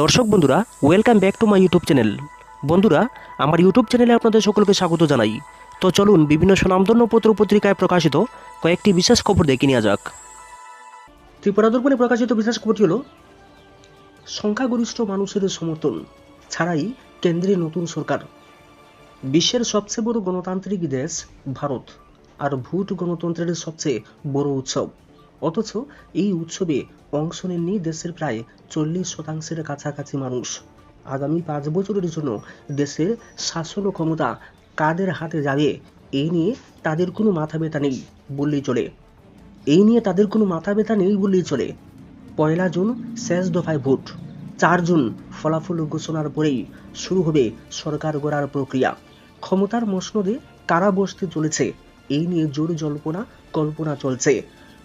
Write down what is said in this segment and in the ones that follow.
দর্শক বন্ধুরা welcome back to my YouTube channel বন্ধুরা, আমার ইউটিউব চ্যানেলে আপনাদের সকলকে স্বাগত জানাই। তো চলুন বিভিন্ন সুনামধন্য পত্র পত্রিকায় প্রকাশিত কয়েকটি বিশেষ খবর দেখে নেওয়া যাক। ত্রিপুরা দর্পণে প্রকাশিত বিশেষ খবরটি হল, সংখ্যাগরিষ্ঠ মানুষের সমর্থন ছাড়াই কেন্দ্রে নতুন সরকার। বিশ্বের সবচেয়ে বড় গণতান্ত্রিক দেশ ভারত, আর ভোট গণতন্ত্রের সবচেয়ে বড় উৎসব। অথচ এই উৎসবে অংশ নেননি দেশের প্রায় চল্লিশ শতাংশের কাছাকাছি মানুষ। আগামী পাঁচ বছরের জন্য দেশের শাসন ক্ষমতা কাদের হাতে যাবে এই নিয়ে তাদের কোনো মাথা ব্যথা নেই বললেই চলে। এই নিয়ে তাদের কোনো মাথা ব্যথা নেই বললেই চলে। পয়লা জুন শেষ দফায় ভোট। চার জুন ফলাফল ঘোষণার পরেই শুরু হবে সরকার গড়ার প্রক্রিয়া। ক্ষমতার মসনদে কারা বসতে চলেছে। এই নিয়ে জোর জল্পনা, কল্পনা চলছে।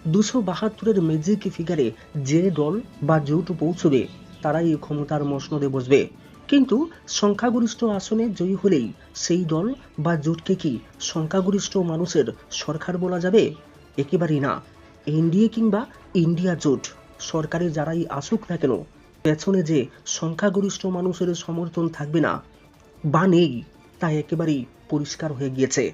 দুশো বাহাত্তরের ম্যাজিক ফিগারে যে দল বা জোট পৌঁছবে, তারাই ক্ষমতার মসনদে বসবে। কিন্তু সংখ্যাগরিষ্ঠ আসনে জয়ী হলেই সেই দল বা জোটকে কি সংখ্যাগরিষ্ঠ মানুষের সরকার বলা যাবে? একেবারেই না। এনডিএ কিংবা ইন্ডিয়া জোট, সরকারে যারাই আসুক না কেন, পেছনে যে সংখ্যাগরিষ্ঠ মানুষের সমর্থন থাকবে না, বা নেই, তা একেবারেই পরিষ্কার হয়ে গিয়েছে।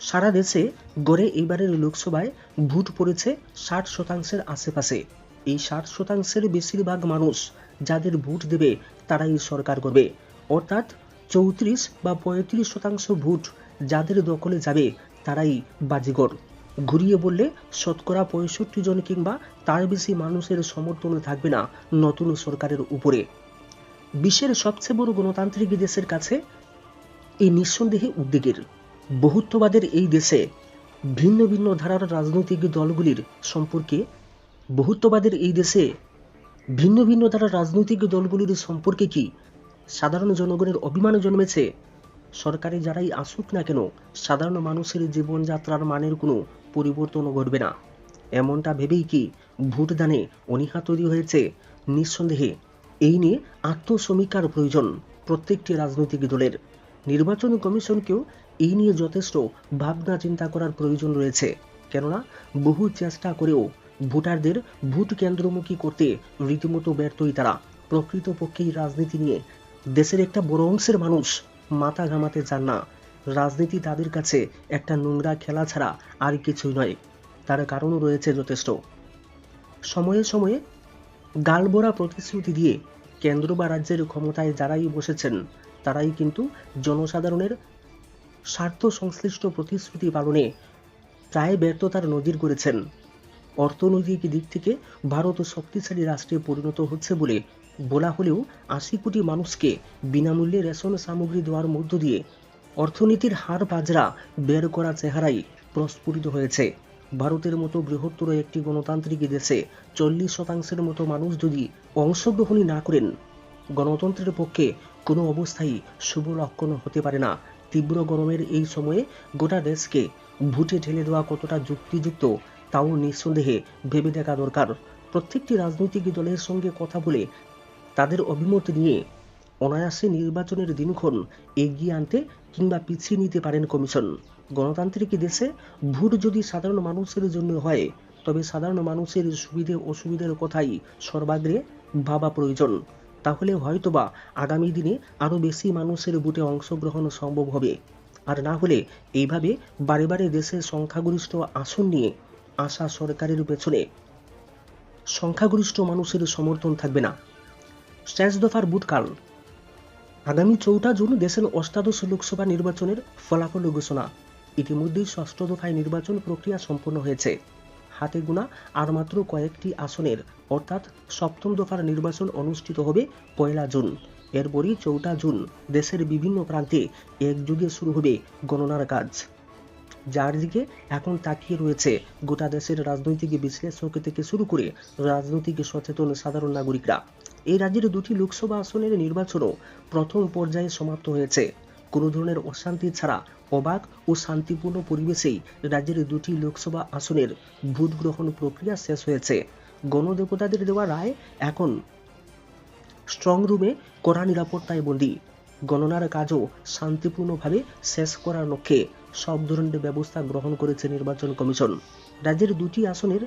সারা দেশে গড়ে এবারের লোকসভায় ভোট পড়েছে ষাট শতাংশের আশেপাশে। এই ষাট শতাংশের বেশিরভাগ মানুষ যাদের ভোট দেবে তারাই সরকার করবে। অর্থাৎ চৌত্রিশ বা পঁয়ত্রিশ শতাংশ ভোট যাদের দখলে যাবে তারাই বাজিগর। ঘুরিয়ে বললে শতকরা পঁয়ষট্টি জন কিংবা তার বেশি মানুষের সমর্থন থাকবে না নতুন সরকারের উপরে। বিশ্বের সবচেয়ে বড় গণতান্ত্রিক দেশের কাছে এই নিঃসন্দেহে উদ্বেগের। বহুত্ববাদের এই দেশে ভিন্ন ভিন্ন ধারার রাজনৈতিক দলগুলির সম্পর্কে, বহুত্ববাদের এই দেশে ভিন্ন ভিন্ন ধারার রাজনৈতিক দলগুলির সম্পর্কে কি সাধারণ জনগণের অভিমান জন্মেছে? সরকারে যারাই আসুক না কেন, সাধারণ মানুষের জীবনযাত্রার মানের কোনো পরিবর্তন ঘটবে না। এমনটা ভেবেই কি ভোটদানে অনীহা তৈরি হয়েছে? নিঃসন্দেহে, এই নিয়ে আত্মসমীক্ষার প্রয়োজন প্রত্যেকটি রাজনৈতিক দলের। নির্বাচন কমিশনকেও এই নিয়ে যথেষ্ট ভাবনা চিন্তা করার প্রয়োজন রয়েছে। কেননা, বহু চেষ্টা করেও ভোটারদের ভোট কেন্দ্রমুখী করতে রীতিমতো ব্যর্থই তারা। প্রকৃতপক্ষেই রাজনীতি নিয়ে দেশের একটা বড় অংশের মানুষ মাথা ঘামাতে চান না। রাজনীতি তাদের কাছে একটা নোংরা খেলা ছাড়া আর কিছুই নয়। তার কারণও রয়েছে যথেষ্ট। সময়ে সময়ে গালবোরা প্রতিশ্রুতি দিয়ে কেন্দ্র বা রাজ্যের ক্ষমতায় যারাই বসেছেন তারাই কিন্তু জনসাধারণের স্বার্থ সংশ্লিষ্ট প্রতিশ্রুতি পালনে প্রায় ব্যর্থতার নজির করেছেন। অর্থনৈতিক দিক থেকে ভারত শক্তিশালী রাষ্ট্রে পরিণত হচ্ছে বলে বলা হলেও আশি কোটি মানুষকে বিনামূল্যে রেশন সামগ্রী দেওয়ার মধ্য দিয়ে অর্থনীতির হার বাজরা বের করা চেহারাই প্রস্ফুটিত হয়েছে। ভারতের মতো বৃহত্তর একটি গণতান্ত্রিক দেশে চল্লিশ শতাংশের মতো মানুষ যদি অংশগ্রহণই না করেন, গণতন্ত্রের পক্ষে কোনো অবস্থায় শুভ লক্ষণ হতে পারে না। তীব্র গরমের এই সময়ে গোটা দেশকে ভোটে ঠেলে দেওয়া কতটা যুক্তিযুক্ত, তাও নিঃসন্দেহে ভেবে দেখা দরকার। প্রত্যেকটি রাজনৈতিক দলের সঙ্গে কথা বলে তাদের অভিমত নিয়ে অনায়াসে নির্বাচনের দিনক্ষণ এগিয়ে আনতে কিংবা পিছিয়ে নিতে পারেন কমিশন। গণতান্ত্রিক দেশে ভোট যদি সাধারণ মানুষের জন্য হয়, তবে সাধারণ মানুষের সুবিধে অসুবিধার কথাই সর্বাগ্রে ভাবা প্রয়োজন। তাহলে হয়তোবা আগামী দিনে আরও বেশি মানুষের ভোটে অংশগ্রহণ সম্ভব হবে। আর না হলে এইভাবে বারে বারে দেশের সংখ্যাগরিষ্ঠ আসন নিয়ে আসা সরকারের পেছনে সংখ্যাগরিষ্ঠ মানুষের সমর্থন থাকবে না। শেষ দফার বুটকাল আগামী চৌঠা জুন দেশের অষ্টাদশ লোকসভা নির্বাচনের ফলাফল ঘোষণা। ইতিমধ্যেই ষষ্ঠ দফায় নির্বাচন প্রক্রিয়া সম্পন্ন হয়েছে। হাতে গোনা আর মাত্র কয়েকটি আসনের, অর্থাৎ সপ্তম দফার নির্বাচন অনুষ্ঠিত হবে পয়লা জুন। এরপরই চৌঠা জুন দেশের বিভিন্ন প্রান্তে একযুগে শুরু হবে গণনার কাজ। যার দিকে এখন তাকিয়ে রয়েছে গোটা দেশের রাজনৈতিক বিশ্লেষক থেকে শুরু করে রাজনৈতিক সচেতন সাধারণ নাগরিকরা। এই রাজ্যের দুটি লোকসভা আসনের নির্বাচনও প্রথম পর্যায়ে সমাপ্ত হয়েছে। কোনো ধরনের অশান্তি ছাড়া অবাক ও শান্তিপূর্ণ পরিবেশেই রাজ্যের দুটি লোকসভা আসনের ভোট গ্রহণ প্রক্রিয়া শেষ হয়েছে। গণদেবতাদের দেওয়া রায় এখন স্ট্রং রুমে কড়া নিরাপত্তায় বন্দী। গণনার কাজও শান্তিপূর্ণভাবে শেষ করার লক্ষ্যে সব ধরনের ব্যবস্থা গ্রহণ করেছে নির্বাচন কমিশন। রাজ্যের দুটি আসনের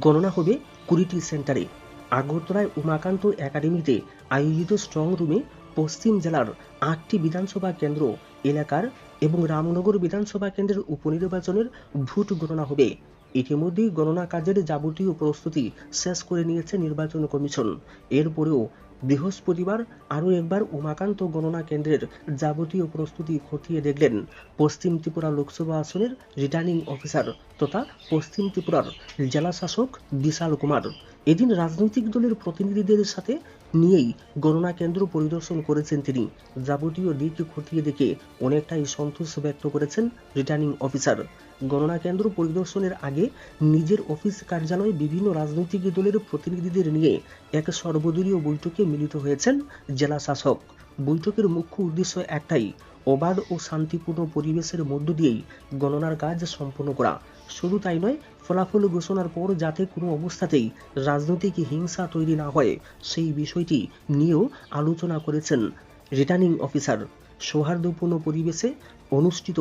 গণনা হবে কুড়িটি সেন্টারে। আগরতলায় উমাকান্ত একাডেমিতে আয়োজিত স্ট্রং রুমে পশ্চিম জেলার আটটি বিধানসভা কেন্দ্র এলাকার এবং রামনগর বিধানসভা কেন্দ্রের উপনির্বাচনের ভোট গণনা হবে। ইতিমধ্যেই গণনা কাজের যাবতীয় প্রস্তুতি শেষ করে নিয়েছে নির্বাচন কমিশন। এরপরেও বৃহস্পতিবার আরও একবার উমাকান্ত গণনা কেন্দ্রের যাবতীয় প্রস্তুতি খতিয়ে দেখলেন পশ্চিম ত্রিপুরা লোকসভা আসনের রিটার্নিং অফিসার তথা পশ্চিম ত্রিপুরার জেলাশাসক বিশাল কুমার। এদিন রাজনৈতিক দলের প্রতিনিধিদের সাথে নিয়েই গণনা কেন্দ্র পরিদর্শন করেছেন তিনি। যাবতীয় দিক খতিয়ে দেখে অনেকটাই সন্তোষ ব্যক্ত করেছেন রিটার্নিং অফিসার। গণনা কেন্দ্র পরিদর্শনের আগে নিজের অফিস কার্যালয়ে বিভিন্ন রাজনৈতিক দলের প্রতিনিধিদের নিয়ে এক সর্বদলীয় বৈঠকে মিলিত হয়েছেন জেলা শাসক। বৈঠকের মুখ্য উদ্দেশ্য একটাই, অবাধ ও শান্তিপূর্ণ পরিবেশের মধ্য দিয়েই গণনার কাজ সম্পন্ন করা। শুধু তাই নয়, ফলাফল ঘোষণার পর যাতে কোনো অবস্থাতেই রাজনৈতিক হিংসা তৈরি না হয়, সেই বিষয়টি নিয়েও আলোচনা করেছেন রিটার্নিং অফিসার সৌহার্দ্যপূর্ণ পরিবেশে অনুষ্ঠিত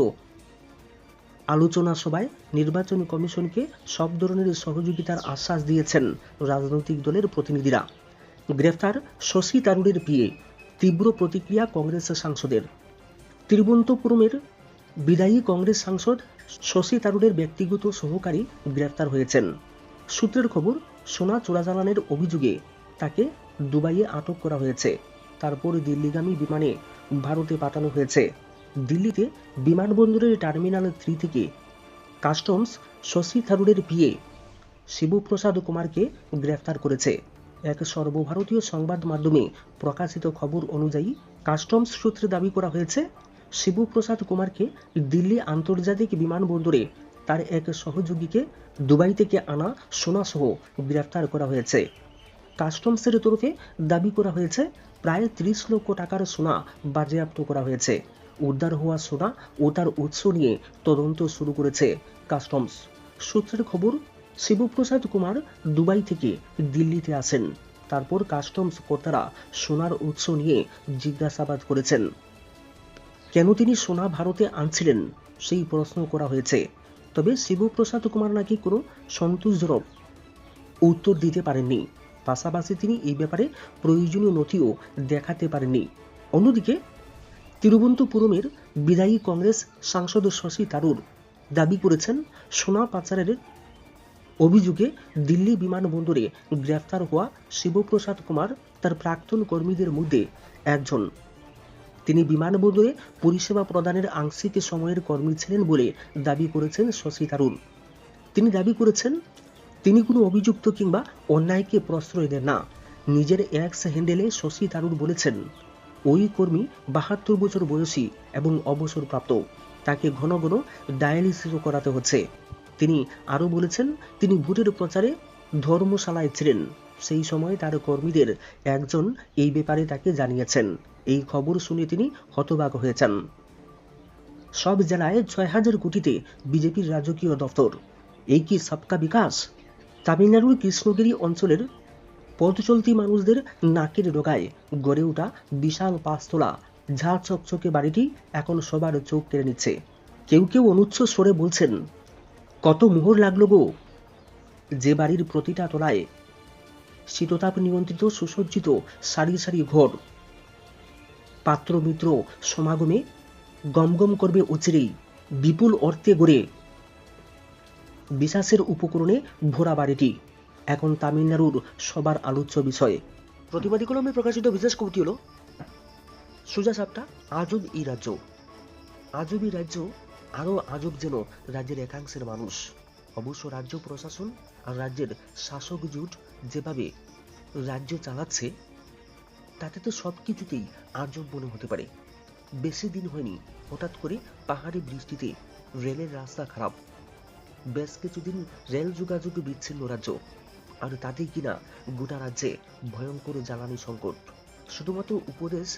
আলোচনা সভায় নির্বাচন কমিশনকে সব ধরনের সহযোগিতার আশ্বাস দিয়েছেন রাজনৈতিক দলের প্রতিনিধিরা। গ্রেফতার শশী তারুরের পিয়ে তীব্র প্রতিক্রিয়া কংগ্রেস সাংসদের। তিরুবন্তপুরমের বিদায়ী কংগ্রেস সাংসদ শশী তারুরের ব্যক্তিগত সহকারী গ্রেফতার হয়েছেন। সূত্রের খবর, সোনা চোরাচালানের অভিযোগে তাকে দুবাইয়ে আটক করা হয়েছে। তারপর দিল্লিগামী বিমানে ভারতে পাঠানো হয়েছে। দিল্লিতে বিমানবন্দরের টার্মিনাল থ্রি থেকে কাস্টমস শশী থারুরের বিয়ে শিবপ্রসাদ কুমারকে গ্রেফতার করেছে। এক সর্বভারতীয় সংবাদ মাধ্যমে প্রকাশিত খবর অনুযায়ী কাস্টমস সূত্রে দাবি করা হয়েছে শিবপ্রসাদ কুমারকে দিল্লি আন্তর্জাতিক বিমানবন্দরে তার এক সহযোগীকে দুবাই থেকে আনা সোনাসহ গ্রেফতার করা হয়েছে। কাস্টমসের তরফে দাবি করা হয়েছে, প্রায় ত্রিশ লক্ষ টাকার সোনা বাজেয়াপ্ত করা হয়েছে। উদ্ধার হওয়া সোনা ও তার উৎস নিয়ে তদন্ত শুরু করেছে কাস্টমস। সূত্রের খবর শিবপ্রসাদ কুমার দুবাই থেকে দিল্লিতে আসেন। তারপর কাস্টমস কর্তারা সোনার উৎস নিয়ে জিজ্ঞাসাবাদ করেছেন। কেন তিনি সোনা ভারতে আনছিলেন? সেই প্রশ্ন করা হয়েছে। তবে শিবপ্রসাদ কুমার নাকি কোনো সন্তোষজনক উত্তর দিতে পারেননি। পাশাপাশি তিনি এই ব্যাপারে প্রয়োজনীয় নথিও দেখাতে পারেননি। অন্যদিকে তিরুবন্তপুরমের বিদায়ী কংগ্রেস সাংসদ শশী তারুর দাবি করেছেন, সোনা পাচারের অভিযোগে দিল্লি বিমানবন্দরে গ্রেফতার হওয়া শিবপ্রসাদ কুমার তার প্রাক্তন কর্মীদের মধ্যে একজন। তিনি বিমানবন্দরে পরিষেবা প্রদানের আংশিক সময়ের কর্মী ছিলেন বলে দাবি করেছেন শশী তারুর তিনি দাবি করেছেন, তিনি কোনো অভিযুক্ত কিংবা অন্যায়কে প্রশ্রয় দেন না। নিজের এক্স হ্যান্ডেলে শশী তারুর বলেছেন, ওই কর্মী বাহাত্তর বছর বয়সী এবং অবসরপ্রাপ্ত। তাকে ঘন ঘন ডায়ালিসিস করাতে হচ্ছে। তিনি আরও বলেছেন, তিনি ভোটের প্রচারে ধর্মশালায় ছিলেন। সেই সময় তার কর্মীদের একজন এই ব্যাপারে তাকে জানিয়েছেন। এই খবর শুনে তিনি হতবাক হয়েছেন। সব জেলায় ছয় হাজার কোটিতে বিজেপির রাজকীয় দফতর। এই কি সবকা বিকাশ? তামিলনাড়ুর কৃষ্ণগিরি অঞ্চলের পথচলতি মানুষদের নাকের ডোগায় গড়ে ওঠা বিশাল পাঁচতলা, ঝাঁ চকচকে বাড়িটি এখন সবার চোখ কেড়ে নিচ্ছে। কেউ কেউ অনুচ্ছ সরে বলছেন, কত মোহর লাগল গো যে বাড়ির প্রতিটা তলায় শীততাপ নিয়ন্ত্রিত সুসজ্জিত সারি সারি ঘর। পাত্র মিত্র সমাগমে গমগম করবে অচিরেই বিপুল অর্থে গড়ে। বিশ্বাসের উপকরণে ভরা বাড়িটি, এখন তামিলনাড়ুর সবার আলোচ্য বিষয়। প্রতিবাদী কলমে প্রকাশিত বিশেষ কবিটি হল সোজা সাপটা আজব ই রাজ্য। আজব ই রাজ্য আরও আজব যেন রাজ্যের একাংশের মানুষ। অবশ্য রাজ্য প্রশাসন আর রাজ্যের শাসক জোট যেভাবে রাজ্য চালাচ্ছে, তাতে তো সব কিছুতেই আজব মনে হতে পারে। বেশি দিন হয়নি, হঠাৎ করে পাহাড়ি বৃষ্টিতে রেলের রাস্তা খারাপ। বেশ কিছুদিন রেল যোগাযোগ বিচ্ছিন্ন রাজ্য, আর তাতেই কিনা গোটা রাজ্যে ভয়ঙ্কর জ্বালানি সংকট। শুধুমাত্র উপদেশ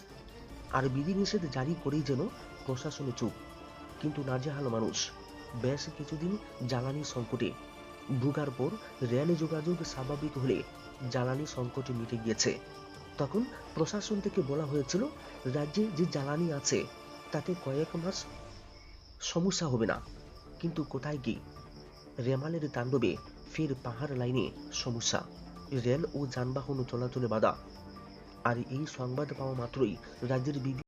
আর বিধিনিষেধ জারি করেই যেন প্রশাসনে চুপ, কিন্তু নাজেহাল মানুষ। বেশ কিছুদিন জ্বালানি সংকটে। ভোগার পর রেল যোগাযোগ স্বাভাবিক হলে জ্বালানি সংকট মিটে গিয়েছে। তখন প্রশাসন থেকে বলা হয়েছিল, রাজ্যে যে জ্বালানি আছে, তাতে কয়েক মাস সমস্যা হবে না। কিন্তু কোথায় কি? রেমালের তাণ্ডবে ফের পাহাড় লাইনে সমস্যা। রেল ও যানবাহন চলাচলে বাধা। আর এই সংবাদ পাওয়া মাত্রই রাজ্যের বিভিন্ন